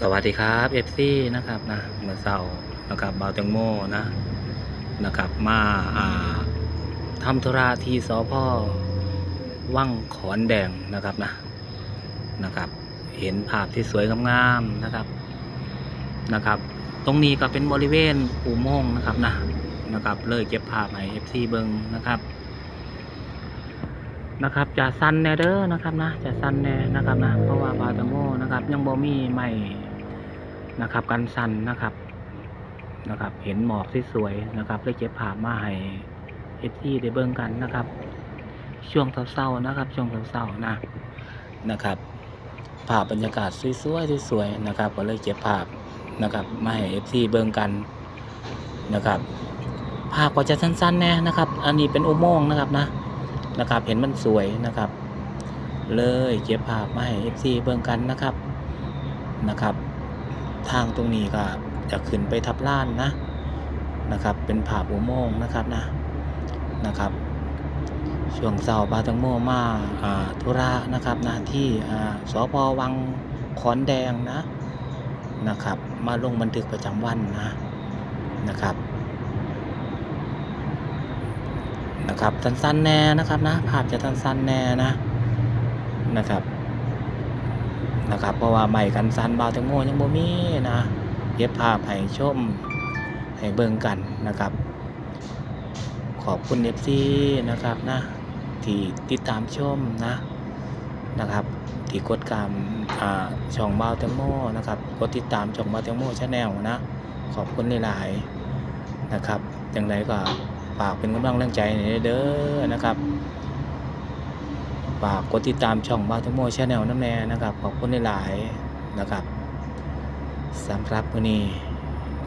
สวัสดีครับเอฟซีนะครับนะเมื่อเช้านะครับบาวแตงโมนะนะครับมาอ่าทำธุระที่สพว่างขอนแดงนะครับนะนะครับ เห็นภาพที่สวยงามๆนะครับนะครับ ตรงนี้ก็เป็นบริเวณอุโมงค์นะครับนะนะครับเลยเก็บภาพให้เอฟซีเบิงนะครับนะครับจะสั้นแน่เด้อนะครับนะจะสั้นแน่นะครับนะเพราะว่าบาตาโมนะครับ ยังบ่มีไม่ นะครับ กันสั้นนะครับนะครับ เห็นหมอกที่สวยๆนะครับเลยเก็บภาพมาให้เอฟซีได้เบิ่งกันนะครับ ช่วงเศร้าๆนะครับ ช่วงเศร้าๆนะนะครับภาพบรรยากาศสวยๆสวยๆนะครับ ก็เลยเก็บภาพนะครับมาให้เอฟซีเบิ่งกันนะครับ ภาพก็จะสั้นๆแน่นะครับ อันนี้เป็นอุโมงค์นะครับนะนะครับ เห็นมันสวยนะครับ เลยเก็บภาพมาให้ FC เบิ่งกันนะครับนะครับ ทางตรงนี้ก็จะขึ้นไปทับล้านนะนะครับ เป็นภาพอุโมงค์นะครับนะนะครับ ช่วงเสาร์บาตังโมมาอ่าธุระนะครับนะที่อ่าสพวังขอนแดงนะนะครับ มาลงบันทึกประจำวันนะนะครับนะครับสั้นๆแน่นะครับนะภาพจะสั้นๆแน่นะนะครับ นะครับ เพราะว่าใหม่กันสั้นบาวแตงโมยังบ่มีนะเย็บภาพให้ชมให้เบิ่งกันนะครับ ขอบคุณเอฟซีนะครับนะที่ติดตามชมนะนะครับ ที่กดกามอ่าช่องบาวแตงโมนะครับกดติดตามช่องบาวแตงโมชาแนลนะ ขอบคุณหลายๆนะครับจังไรก็ฝากเป็นกำลังแรงใจให้เด้อนะครับ ฝากกดติดตามช่องบางทโมชาแนลน้ำแน่นะครับ ขอบคุณหลายๆนะครับสำหรับวันนี้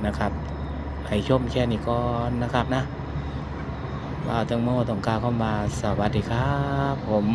นะครับให้ชมแค่นี้ก่อนนะครับนะบ้าตังโมต้องการเข้ามาสวัสดีครับ ผม